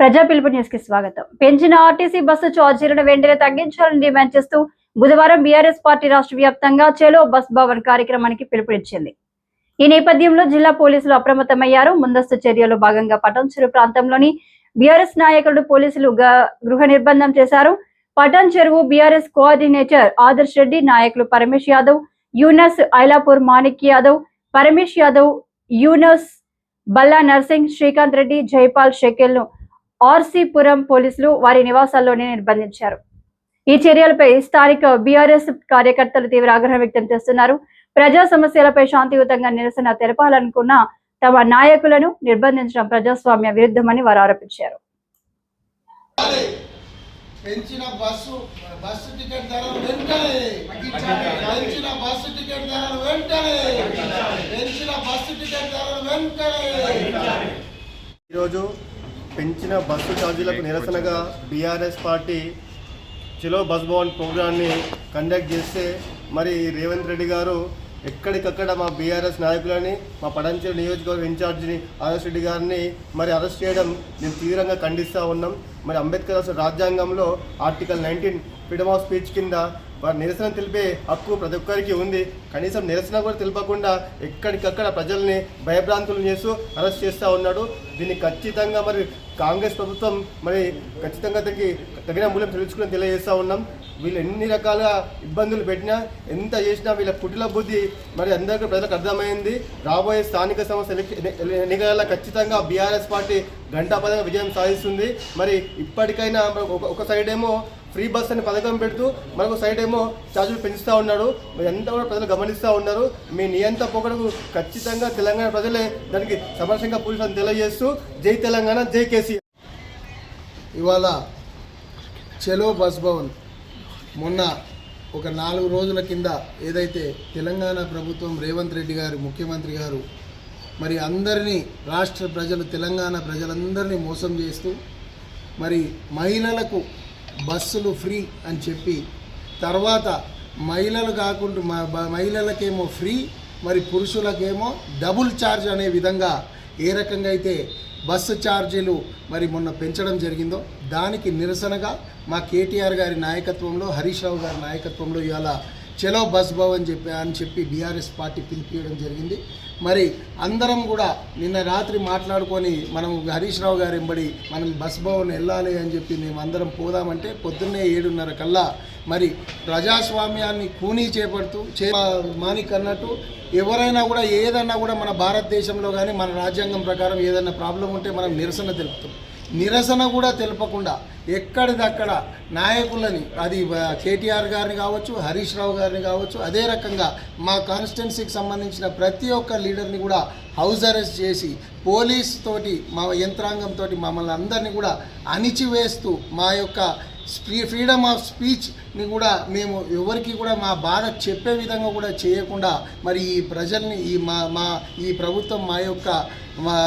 ప్రజా పిలుపు న్యూస్కి స్వాగతం. పెంచిన ఆర్టీసీ బస్సు ఛార్జీలను వెంటనే తగ్గించాలని డిమాండ్ చేస్తూ బుధవారం బీఆర్ఎస్ పార్టీ రాష్ట్ర వ్యాప్తంగా చెలో బస్ భవన్ కార్యక్రమానికి పిలుపునిచ్చింది. ఈ నేపథ్యంలో జిల్లా పోలీసులు అప్రమత్తమయ్యారు. ముందస్తు చర్యలో భాగంగా పటంచెరు ప్రాంతంలోని బీఆర్ఎస్ నాయకులు పోలీసులు గ- గృహ నిర్బంధం చేశారు. పటాన్ చెరువు బీఆర్ఎస్ కోఆర్డినేటర్ ఆదర్శ్ రెడ్డి నాయకులు పరమేష్ యాదవ్ యూనస్ ఐలాపూర్ మాణిక్ యాదవ్ పరమేష్ యాదవ్ యూనస్ బల్లా నర్సింగ్ శ్రీకాంత్ రెడ్డి జైపాల్ షెకెల్ను ఆర్సీపురం పోలీసులు వారి నివాసాల్లోనే నిర్బంధించారు. ఈ చర్యలపై స్థానిక బీఆర్ఎస్ కార్యకర్తలు తీవ్ర ఆగ్రహం వ్యక్తం చేస్తున్నారు. ప్రజా సమస్యలపై శాంతియుతంగా నిరసన తెలపాలనుకున్న తమ నాయకులను నిర్బంధించడం ప్రజాస్వామ్య విరుద్ధమని వారు ఆరోపించారు. పెంచిన బస్సు బస్సు టికెట్ ధరలు వెంటనే. పెంచిన బస్సు టికెట్ ధరలు వెంటనే. పెంచిన బస్సు టికెట్ ధరలు వెంటనే. ఈరోజు పెంచిన బస్సు ఛార్జీలకు నిరసనగా BRS party Chalo bus Bhavan ప్రోగ్రాన్ని conduct చేస్తే మరి రేవంత్ రెడ్డి గారు ఎక్కడికక్కడ మా బీఆర్ఎస్ నాయకులని మా పడంచేరు నియోజకవర్గ ఇన్ఛార్జిని ఆర్ఎస్ రెడ్డి గారిని మరి అరెస్ట్ చేయడం మేము తీవ్రంగా ఖండిస్తూ ఉన్నాం. మరి అంబేద్కర్ రాజ్యాంగంలో article nineteen freedom of speech కింద వారి నిరసన తెలిపే హక్కు ప్రతి ఒక్కరికి ఉంది. కనీసం నిరసన కూడా తెలిపకుండా ఎక్కడికక్కడ ప్రజల్ని భయభ్రాంతులు చేస్తూ అరెస్ట్ చేస్తూ ఉన్నాడు. దీన్ని ఖచ్చితంగా మరి కాంగ్రెస్ ప్రభుత్వం మరి ఖచ్చితంగా తగ్గి తగిన మూల్యం తెలుసుకుని తెలియజేస్తూ ఉన్నాం. వీళ్ళు ఎన్ని రకాల ఇబ్బందులు పెట్టినా ఎంత చేసినా వీళ్ళ కుటిల బుద్ధి మరి అందరికీ ప్రజలకు అర్థమైంది. రాబోయే స్థానిక సంస్థ ఎన్ని- ఎన్నికలలో ఖచ్చితంగా బీఆర్ఎస్ పార్టీ గంటాపదంగా విజయం సాధిస్తుంది. మరి ఇప్పటికైనా ఒక ఒక సైడ్ ఏమో ఫ్రీ బస్ అని పథకం పెడుతూ మనకు సైడ్ ఏమో ఛార్జీలు పెంచుతూ ఉన్నాడు. మరి ఎంత కూడా ప్రజలు గమనిస్తూ ఉన్నారు. మీ నియంత పోకడకు ఖచ్చితంగా తెలంగాణ ప్రజలే దానికి సమరసంగా పోలీసులను తెలియజేస్తూ జై తెలంగాణ జై కేసీఆర్ ఇవాళ చెలో బస్ భవన్ మొన్న ఒక నాలుగు రోజుల కింద ఏదైతే తెలంగాణ ప్రభుత్వం రేవంత్ రెడ్డి గారు ముఖ్యమంత్రి గారు మరి అందరినీ రాష్ట్ర ప్రజలు తెలంగాణ ప్రజలందరినీ మోసం చేస్తూ మరి మహిళలకు బస్సులు ఫ్రీ అని చెప్పి తర్వాత మహిళలు కాకుండా మహిళలకేమో ఫ్రీ మరి పురుషులకేమో డబుల్ ఛార్జ్ అనే విధంగా ఏ రకంగా అయితే బస్సు ఛార్జీలు మరి మొన్న పెంచడం జరిగిందో దానికి నిరసనగా మా కేటీఆర్ గారి నాయకత్వంలో హరీష్ రావు గారి నాయకత్వంలో ఇవాళ చలో బస్ అని చెప్పి అని చెప్పి బీఆర్ఎస్ పార్టీ పిలిపియడం జరిగింది. మరి అందరం కూడా నిన్న రాత్రి మాట్లాడుకొని మనం హరీష్ రావు గారు ఎంబడి మనం బస్ భవన్ వెళ్ళాలి అని చెప్పి మేము అందరం పోదామంటే పొద్దున్నే ఏడున్నర కల్లా మరి ప్రజాస్వామ్యాన్ని కూనీ చేపడుతూ చే మానిక్ అన్నట్టు ఎవరైనా కూడా ఏదన్నా కూడా మన భారతదేశంలో కానీ మన రాజ్యాంగం ప్రకారం ఏదైనా ప్రాబ్లం ఉంటే మనం నిరసన తెలుపుతాం. నిరసన కూడా తెలపకుండా ఎక్కడిదక్కడ నాయకులని అది కేటీఆర్ గారిని కావచ్చు హరీష్ రావు గారిని కావచ్చు అదే రకంగా మా కాన్స్టిట్యున్సీకి సంబంధించిన ప్రతి ఒక్క లీడర్ని కూడా హౌస్ అరెస్ట్ చేసి పోలీస్ తోటి మా యంత్రాంగంతో మమ్మల్ని అందరినీ కూడా అణిచివేస్తూ మా యొక్క స్పీ ఫ్రీడమ్ ఆఫ్ స్పీచ్ని కూడా మేము ఎవరికి కూడా మా బాధ చెప్పే విధంగా కూడా చేయకుండా మరి ఈ ప్రజల్ని ఈ మా మా ఈ ప్రభుత్వం మా యొక్క మా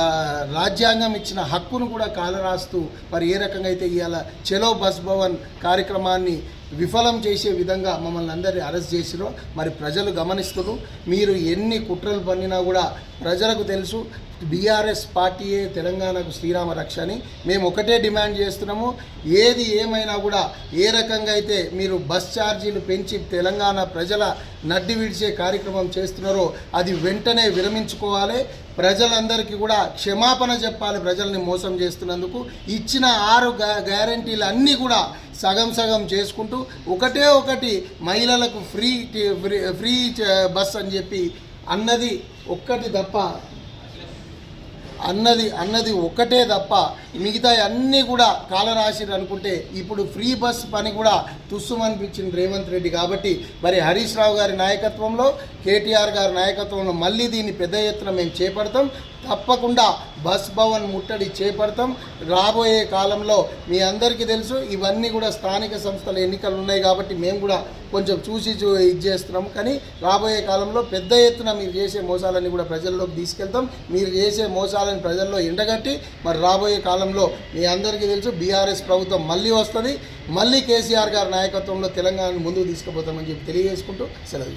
రాజ్యాంగం ఇచ్చిన హక్కును కూడా కాలరాస్తూ మరి ఏ రకంగా అయితే ఇవాళ చెలో బస్ భవన్ కార్యక్రమాన్ని విఫలం చేసే విధంగా మమ్మల్ని అందరినీ అరెస్ట్ చేసిరో మరి ప్రజలు గమనిస్తున్నారు మీరు ఎన్ని కుట్రలు పన్నినా కూడా ప్రజలకు తెలుసు. బీఆర్ఎస్ పార్టీయే తెలంగాణకు శ్రీరామ రక్ష అని మేము ఒకటే డిమాండ్ చేస్తున్నాము. ఏది ఏమైనా కూడా ఏ రకంగా అయితే మీరు బస్ ఛార్జీలు పెంచి తెలంగాణ ప్రజల నడ్డి విడిచే కార్యక్రమం చేస్తున్నారో అది వెంటనే విరమించుకోవాలి. ప్రజలందరికీ కూడా క్షమాపణ చెప్పాలి ప్రజల్ని మోసం చేస్తున్నందుకు. ఇచ్చిన ఆరు గ్యా గ్యారంటీలు అన్నీ కూడా సగం సగం చేసుకుంటూ ఒకటే ఒకటి మహిళలకు ఫ్రీ ఫ్రీ ఫ్రీ బస్ అని చెప్పి అన్నది ఒక్కటి తప్ప అన్నది అన్నది ఒక్కటే తప్ప మిగతా అన్నీ కూడా కాలరాశిరు అనుకుంటే ఇప్పుడు ఫ్రీ బస్ పని కూడా తుస్సుమనిపించింది రేవంత్ రెడ్డి కాబట్టి మరి హరీష్ రావు గారి నాయకత్వంలో కేటీఆర్ గారి నాయకత్వంలో మళ్ళీ దీన్ని పెద్ద ఎత్తున మేము చేపడతాం. తప్పకుండా బస్ భవన్ ముట్టడి చేపడతాం. రాబోయే కాలంలో మీ అందరికీ తెలుసు ఇవన్నీ కూడా స్థానిక సంస్థల ఎన్నికలు ఉన్నాయి కాబట్టి మేము కూడా కొంచెం చూసి చూ ఇది చేస్తున్నాం కానీ రాబోయే కాలంలో పెద్ద ఎత్తున మీరు చేసే మోసాలన్నీ కూడా ప్రజల్లోకి తీసుకెళ్తాం. మీరు చేసే మోసాలని ప్రజల్లో ఎండగట్టి మరి రాబోయే కాలంలో మీ అందరికీ తెలుసు బీఆర్ఎస్ ప్రభుత్వం మళ్ళీ వస్తుంది. మళ్ళీ కేసీఆర్ గారి నాయకత్వంలో తెలంగాణను ముందుకు తీసుకుపోతామని చెప్పి తెలియజేసుకుంటూ సెలవు